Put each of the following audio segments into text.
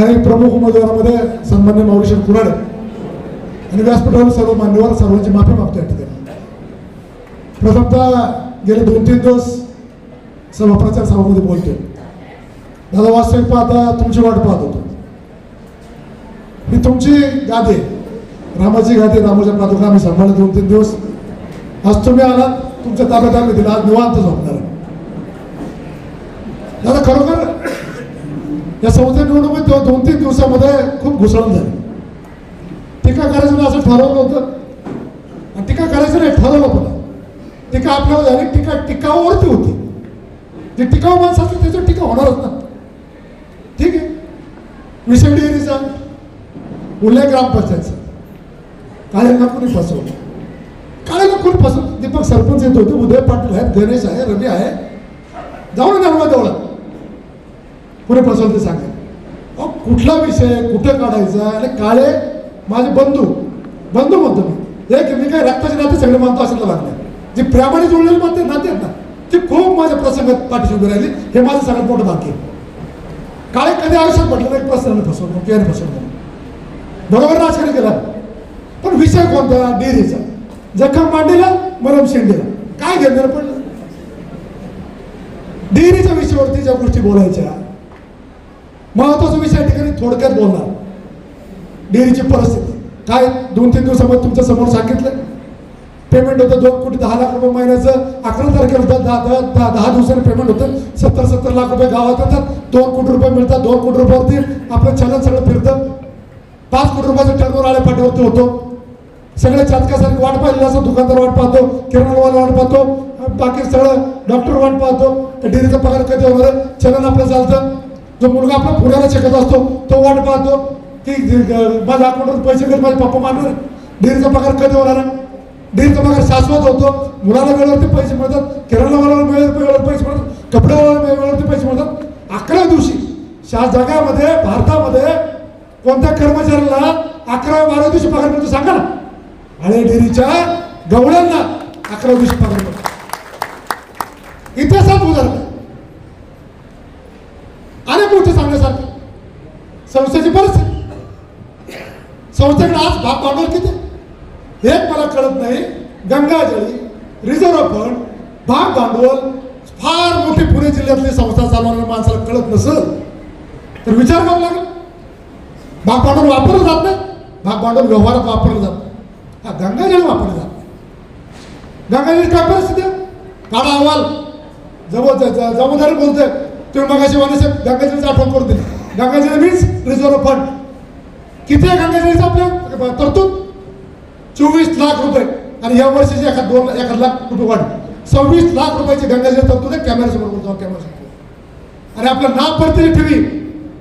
काही प्रमुख उमेदवारामध्ये सन्मान्य माऊलीशेठ कुराडे आणि व्यासपीठावर सर्व मान्यवर सर्वांची माफी मागतो या ठिकाणी प्रथमतः गेले दोन तीन दिवस सर्व प्रचार सभामध्ये बोलतो दादा वास्तविक पाहता तुमची वाट पाहत होतो. ही तुमची गादी रामाची गादी रामाच्या पादुका आम्ही सांभाळले दोन तीन दिवस. आज तुम्ही आलात तुमच्या ताब्यात आम्ही दिला आज निवांत झोपणार आहे. दादा खरोखर या संस्थे निवडणुकीत तेव्हा दोन तीन दिवसामध्ये खूप घुसळून झाली. टीका करायचं नाही असं ठरवलं होतं. आणि टीका करायचं नाही ठरवलं पण टीका आपल्यावर झाली टीका टिकावावरती होती. जे टिकाऊ माणसं असतील त्याच्यावर टीका होणारच ना. ठीक आहे. विषय डेअरीचा. उल्लेख ग्रामपंचायतचा. काळेला कोणी फसवलं? काळेला कोणी फसवलं? दीपक सरपंच येत होते. उदय पाटील आहेत गणेश आहे रवी आहे. जाऊ ना जवळ पुरे कुणी फसवलं ते अहो कुठला विषय कुठं काढायचा? आणि काळे माझे बंधू बंधू म्हणतो मी. एक मी काय रक्ताचे नाते सगळे मानतो असं लागले जे प्रामाणिक जोडलेले मानते नाते आहेत ना ते खूप माझ्या प्रसंगात पाठीशी उभी राहिली. हे माझं सगळ्यात मोठं भाग्य आहे. काळे कधी आयुष्यात म्हटलं नाही प्रसन्न फसवलं पियाने फसवलं बरोबर राजकारण केला. पण विषय कोणता? डेरीचा जखम मांडीला मरम शेंडीला. काय घेणार पडलं? डेअरीच्या विषयावरती ज्या गोष्टी बोलायच्या महत्त्वाचा विषय ठिकाणी थोडक्यात बोलणार. डेअरीची परिस्थिती. काय? दोन तीन दिवसामध्ये तुमच्यासमोर सांगितलं पेमेंट होतं दोन कोटी दहा लाख रुपये महिन्याचं. अकरा तारखेला होतं दहा दहा दहा दहा दिवसांनी पेमेंट होतं. सत्तर सत्तर लाख रुपये गावात येतात. दोन कोटी रुपये मिळतात दोन कोटी रुपयावरती आपलं चलन सगळं फिरतं. पाच कोटी रुपयाचं टर्नवर आल्या पाठीवरती होतो. सगळ्या चातकासारखी वाट पाहिलेलं असं दुकानदार वाट पाहतो किराणावाला वाट पाहतो बाकी सगळं डॉक्टर वाट पाहतो. डेअरीचा पगार कधी होणार? चलन आपलं चालतं. जो मुलगा आपला पुण्याला शिकत असतो तो वाट पाहतो. की ग- माझ्या अकाउंटवर पैसे कधी माझे पप्पा मारणार डेअरीचा पगार कधी होणार आहे? डेअरीचा पगार शाश्वत होतो. मुलाला वेळेवरती पैसे मिळतात किराणावाला वेळेवर पैसे मिळतात कपड्यावाला वेळेवरती पैसे मिळतात. अकरा दिवशी शा जगामध्ये भारतामध्ये कोणत्या कर्मचाऱ्याला अकरा बारा दिवशी पगार मिळतो सांगा ना. हळे डेअरीच्या गवळ्यांना अकरा दिवशी पगार मिळतो. इतिहासात उदाहरण अनेक गोष्टी सांगण्यासारखं संस्थेची परिस्थिती संस्थेकडे आज भाग भांडवल किती? हे मला कळत नाही. गंगाजळी रिझर्व्ह फंड भाग भांडवल फार मोठी पुणे जिल्ह्यातली संस्था चालवणाऱ्या माणसाला कळत नसेल. तर विचार करावा लागेल. भाग भांडवल वापरलं जात नाही. भाग भांडवल व्यवहारात वापरलं जात नाही. हा गंगाजळ वापरलं जात नाही. काय परिस्थिती आहे? काढा अहवाल. जवळ जबाबदारी बोलतोय. तुम्ही मगाशी वाणी गंगाजळीचा आठवण करून दिली. गंगाजळी मीन्स रिझर्व्ह फंड किती आहे गंगाजळीचं आपल्या तरतूद? चोवीस लाख रुपये. आणि या वर्षीचे एखाद दोन एखाद लाख रुपये वाढ. सव्वीस लाख रुपयाची गंगाजळ तरतूद आहे कॅमेऱ्यासमोर बोलतो कॅमेऱ्यासमोर आणि आपलं नाव परत ठेवी.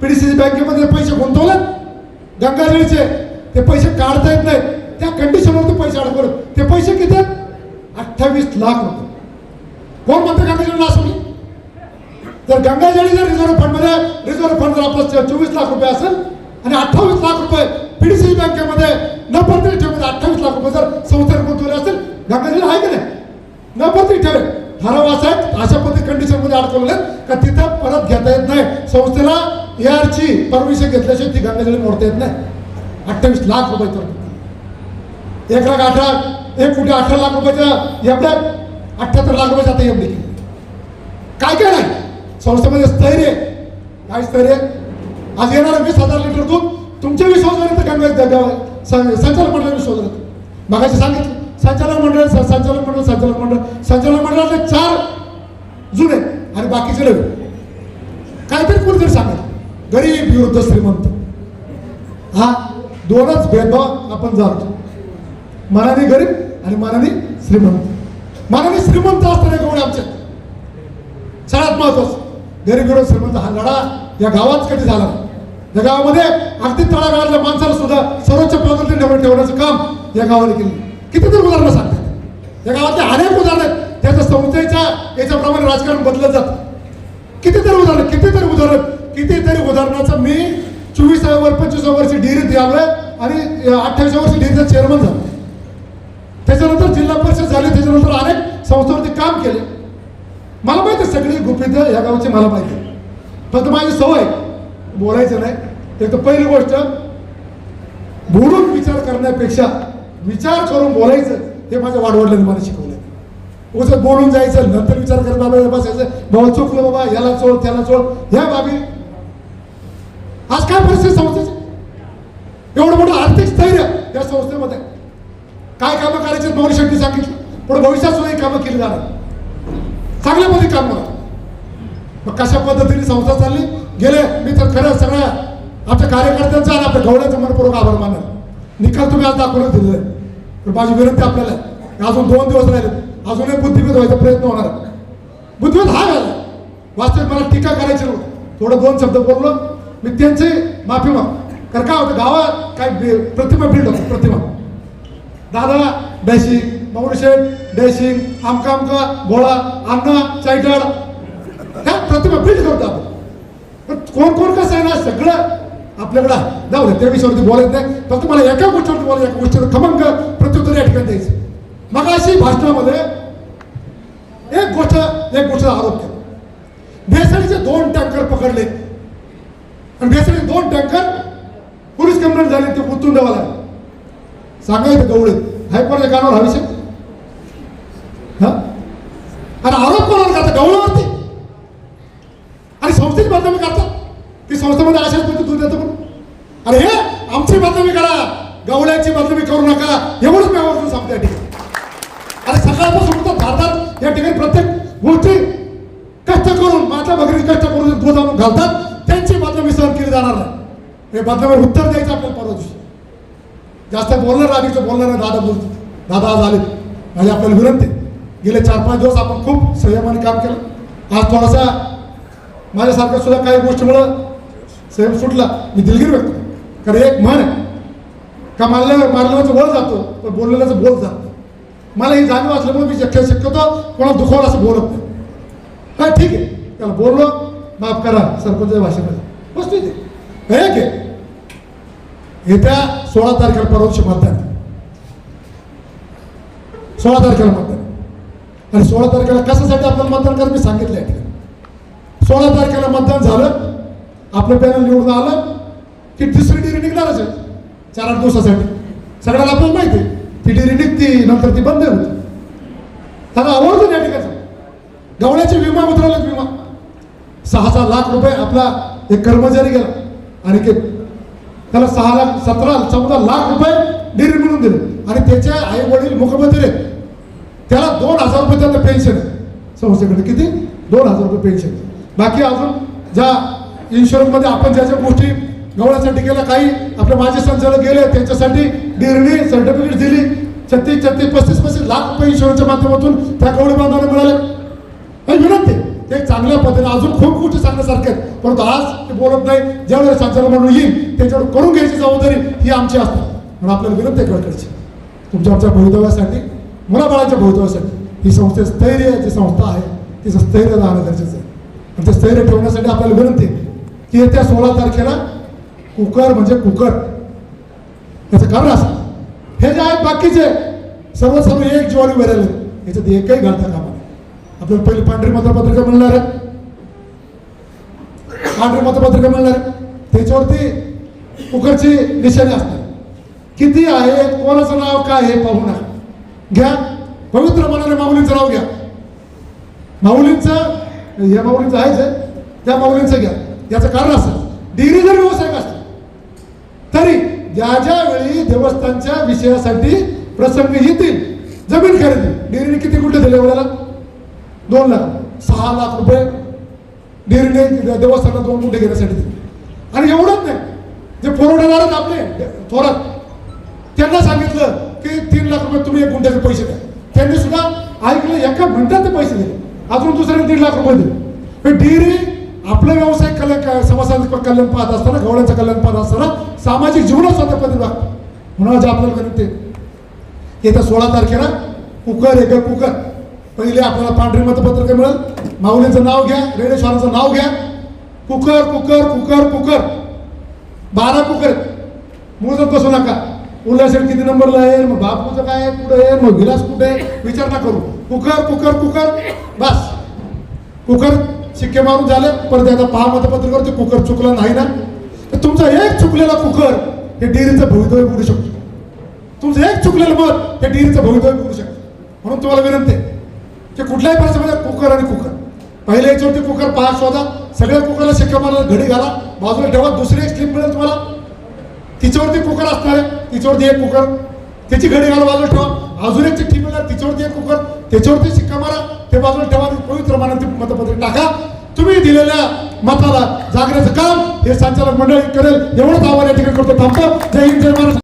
पीडीसीसी बँकेमध्ये पैसे गुंतवलेत. गंगाजळीचे ते पैसे काढता येत नाहीत. त्या कंडिशनवरती पैसे अडकवले ते पैसे किती आहेत? अठ्ठावीस लाख रुपये. कोण म्हणतं गंगाजळी असं जर गंगाजळी जर रिझर्व्ह फंडमध्ये रिझर्व्ह फंड जर आपलं चोवीस लाख रुपये असेल आणि अठ्ठावीस लाख रुपये पीडीसी बँकेमध्ये न परतरी ठेवले अठ्ठावीस लाख रुपये जर संस्थेने गुंतवले असेल बँकेला आहे की नाही? न परतरी ठेवले ठराव असा आहे अशा पद्धती कंडिशनमध्ये अडकवलेले का तिथं परत घेता येत नाही. संस्थेला एआरची परमिशन घेतल्याशिवाय ती गंगाजळी मोडता येत नाही. अठ्ठावीस लाख रुपये तर. एक लाख अठरा एक कोटी अठरा लाख रुपयाच्या एवढ्या अठ्ठ्याहत्तर लाख रुपयाचा आता एफडी काय काय नाही. संस्थेमध्ये स्थैर्य काय स्थैर्य आज येणार वीस हजार लिटर दूध तुमच्या विश्वासावर तर संचालक मंडळ विश्वासावर मगाशी सांगितलं संचालक मंडळ संचालक मंडळ संचालक मंडळ. संचालक मंडळाचे चार जुने आणि बाकीचे नवे. काहीतरी कुठेतरी सांगत गरीब विरुद्ध श्रीमंत हा दोनच भेदभाव आपण जाणतो. मनाने गरीब आणि मनाने श्रीमंत. मनाने श्रीमंत असताना गवळे आमच्या सगळ्यात महत्वाचं. गरीब विरोध श्रीमंत हा लढा या गावात कधी झाला या गावामध्ये अगदी तळागाळातल्या माणसाला सुद्धा सर्वोच्च प्राधान्य ठेवून ठेवण्याचं काम या गावाने केलं कितीतरी उदाहरणं सांगतात. या गावातले अनेक उदाहरणं आहेत. त्याच्या संस्थेच्या याच्याप्रमाणे राजकारण बदलत जातं. कितीतरी उदाहरण कितीतरी उदाहरण कितीतरी उदाहरणाचं मी चोवीसाव्या वर पंचवीसाव्या वर्षी डिग्री द्यावं आणि अठ्ठावीसाव्या वर्षी डिग्रीचा चेअरमन झालो त्याच्यानंतर जिल्हा परिषद झाली त्याच्यानंतर अनेक संस्थांवरती काम केले. मला माहिती आहे सगळी गुपित या गावाची मला माहिती फक्त माझी सवय बोलायचं नाही. एक तर पहिली गोष्ट बोलून विचार करण्यापेक्षा विचार करून बोलायचं हे माझ्या वाढवडल्याने मला शिकवलं उगाच बोलून जायचं नंतर विचार करत बाबा बसायचं बाबा चुकलं बाबा याला चोळ त्याला चोळ ह्या बाबी. आज काय परिस्थिती संस्थेची? एवढं मोठं आर्थिक स्थैर्य या संस्थेमध्ये. काय कामं करायचे मौरी शेट्टी सांगितलं. पण भविष्यात सुद्धा ही कामं केली जाणार. चांगल्या पद्धती काम करा. मग कशा पद्धतीने संस्था चालली? गेले मी तर खरं सगळ्या आमच्या कार्यकर्त्यांचा आणि आपल्या गवड्याचा मनपूर्वक आभार मानल. निकाल तुम्ही आज दाखवून दिलेला आहे पण माझी विनंती आपल्याला अजून दोन दिवस राहिले अजूनही बुद्धिमत व्हायचा प्रयत्न होणार आहे. हा झाला वास्तविक मला टीका करायची नव्हती. थोडं दोन शब्द बोललो. मी त्यांची माफी माग कारण काय होतं गावात काय प्रतिमा बिल्ड होती प्रतिमा. दादा डॅशिंग माऊरशेठ डॅशिंग आमका आमका भोळा अण्णा चायटाड. ह्या प्रतिमा बिल्ड करतो आपण कोण कोण कसं आहे ना सगळं आपल्याकडं जाऊ त्या विषयावरती बोलायचं नाही. फक्त मला एका गोष्टीवरती बोला एका गोष्टीवर खमंग प्रत्युत्तर या ठिकाणी द्यायचं. मग अशी भाषणामध्ये एक गोष्ट एक गोष्ट आरोप केला. भेसळीचे दोन टँकर पकडले. आणि भेसळीचे दोन टँकर पोलीस कंप्लेंट झाली ते उतरून द्यावा लागले सांगायचं गवळे हायकोर्टच्या कानावर हा विषय हा आणि आरोप कोणावर करता गवळ्यावरती आणि संस्थेची बदनामी करतात की संस्थेमध्ये अशाच पद्धती दूध देतं म्हणून अरे हे आमची बदनामी करा गवळ्याची बदनामी करू नका एवढंच मी आवर्जून सांगतो या ठिकाणी आणि सकाळपासून तर धारदार या ठिकाणी प्रत्येक गोष्टी कष्ट करून माझ्या भगिनी कष्ट करून जे दूध आणून घालतात त्यांची बदनामी सहन केली जाणार नाही. हे बदनामीवर उत्तर द्यायचं आपल्याला परवा दिवशी. जास्त बोलणार आधीचं बोलणार नाही दादा बोलतो दादा आज आले. माझी आपल्याला विनंती गेले चार पाच दिवस आपण खूप संयमाने काम केलं. आज थोडासा माझ्यासारख्या सुद्धा काही गोष्टीमुळं संयम सुटला. मी दिलगिरी व्यक्त कारण एक म्हण आहे का मारल्या मारल्याचं वळ जातो पण बोललेल्याचं बोल जात नाही. मला ही जाणीव असल्यामुळे मी शक्य शक्यतो कोणाला दुखवलं असं बोलत नाही. काय ठीक आहे. त्याला बोललो माफ करा सरपंच भाषेमध्ये. बस ठीक आहे येत्या सोळा तारखेला परवशी मतदान. सोळा तारखेला मतदान. आणि सोळा तारखेला कशासाठी आपण मतदान कर मी सांगितलं आहे सोळा तारखेला मतदान झालं आपलं पॅनल निवडून आलं की तिसरी डिरी निघणारच आहे चार आठ दिवसासाठी. सगळ्याला आपल्याला माहिती आहे. ती डिरी निघती नंतर ती बंद होती. त्याला आवडतो या ठिकाणी गवळ्याचे विमा उतरवलेत विमा. सहा सहा लाख रुपये आपला एक कर्मचारी गेला. आणि ते त्याला सहा लाख सतरा चौदा लाख रुपये निर्णय मिळून दिले. आणि त्याचे आई वडील मुख्यमंत्री आहेत. त्याला दोन हजार रुपये त्यांना पेन्शन आहे. संस्थेकडे किती? दोन हजार रुपये पेन्शन बाकी अजून ज्या इन्शुरन्समध्ये आपण ज्या ज्या गोष्टी गवळ्यासाठी गेल्या काही आपले माजी संचालक गेले त्यांच्यासाठी निर्णय सर्टिफिकेट दिली. छत्तीस छत्तीस पस्तीस पस्तीस लाख रुपये इन्शुरन्सच्या माध्यमातून त्या गवळी बांधवांना मिळाले. विनंती? ते चांगल्या पद्धतीने अजून खूप गोष्टी सांगण्यासारख्या आहेत. परंतु आज ते बोलत नाही. ज्यावेळेस संचालक म्हणून येईल त्याच्यावर करून घ्यायची जबाबदारी ही आमची असते. म्हणून आपल्याला विनंती आहे तुमच्या आमच्या भवितव्यासाठी मुलाबाळांच्या भवितव्यासाठी ही संस्थे स्थैर्य जी संस्था आहे तिचं स्थैर्य राहणं गरजेचं आहे. आणि ते स्थैर्य ठेवण्यासाठी आपल्याला विनंती की येत्या सोळा तारखेला कुकर म्हणजे कुकर. याचं कारण असं. हे जे आहेत बाकीचे सर्व सर्व एक ज्वारी उभे याच्यात एकही घालता कामा आपल्याला पहिली पांढरी मतपत्रिका मिळणार आहे. पांढरी मतपत्रिका मिळणार आहे. त्याच्यावरती कुकरची निशाणी असणार. किती आहे कोणाचं नाव काय हे पाहू नका. घ्या. पवित्र मनाने माऊलींचं नाव घ्या. माऊलींचं या माऊलींचं आहेच आहे. त्या माऊलींचं घ्या. याचं कारण असं. डिग्री जर व्यावसायिक असतो तरी ज्या ज्या वेळी देवस्थानच्या विषयासाठी प्रसंग येतील जमीन खरेदी. डिग्रीने किती कुठे दिले एवढ्याला दोन लाख सहा लाख रुपये निर्णय देवस्थानात दोन कुठे घेण्यासाठी दिले. आणि एवढंच नाही जे पुरवठेदार आपले थोरात. त्यांना सांगितलं की तीन लाख रुपये तुम्ही एक गुंठ्याचे पैसे द्या. त्यांनी सुद्धा ऐकलं एका मिनिटात ते पैसे दिले. अजून दुसऱ्याने दीड लाख रुपये दिले. डेअरी डिग्री आपलं व्यवसाय कल्याण समाजाचं कल्याण पाहत असताना गवळ्याचं कल्याण पाहत असताना सामाजिक जीवनात स्वतः पद्धती लागतं म्हणून आज आपल्याला विनंती येत्या सोळा तारखेला कुकर एक कुकर. पहिले आपल्याला पांढरी मतपत्रिका मिळेल. माऊलीचं नाव घ्या रेडेश्वराचं नाव घ्या. Cooker cooker cooker cooker. बारा कुकर मुळजत बसू नका. उल्हासेट किती नंबरला आहे? मग बापूचं काय कुठं आहे? मग विलास कुठे आहे? विचार ना करू. Cooker cooker cooker. बस. कुकर शिक्के मारून झाले. परत आता पहा मतपत्रिकेवर ते कुकर चुकला नाही ना? तर तुमचा एक चुकलेला कुकर हे डेअरीचं भवितव्य बुडू शकतो. तुमचं एक चुकलेलं मत हे डेअरीचं भवितव्य बुडू शकतो. म्हणून तुम्हाला विनंती आहे. की कुठल्याही परिस्थितीमध्ये कुकर आणि कुकर. पहिले याच्यावरती कुकर पाच शोधा. सगळ्या कुकरला शिक्का मारला घडी घाला. बाजूला ठेवा दुसरी एक स्लिप मिळेल तुम्हाला. तिच्यावरती कुकर असणार आहे. तिच्यावरती एक कुकर. त्याची घडी घाला बाजूला ठेवा. अजून एक चिठ्ठी मिळणार तिच्यावरती एक कुकर. त्याच्यावरती शिक्का मारा. ते बाजूला ठेवा पवित्र मानाने मतपत्र टाका. तुम्ही दिलेल्या मताला जागण्याचं काम हे संचालक मंडळी करेल. एवढंच आव्हान या ठिकाणी करतो. थांबतो. जय हिंद जय महाराष्ट्र.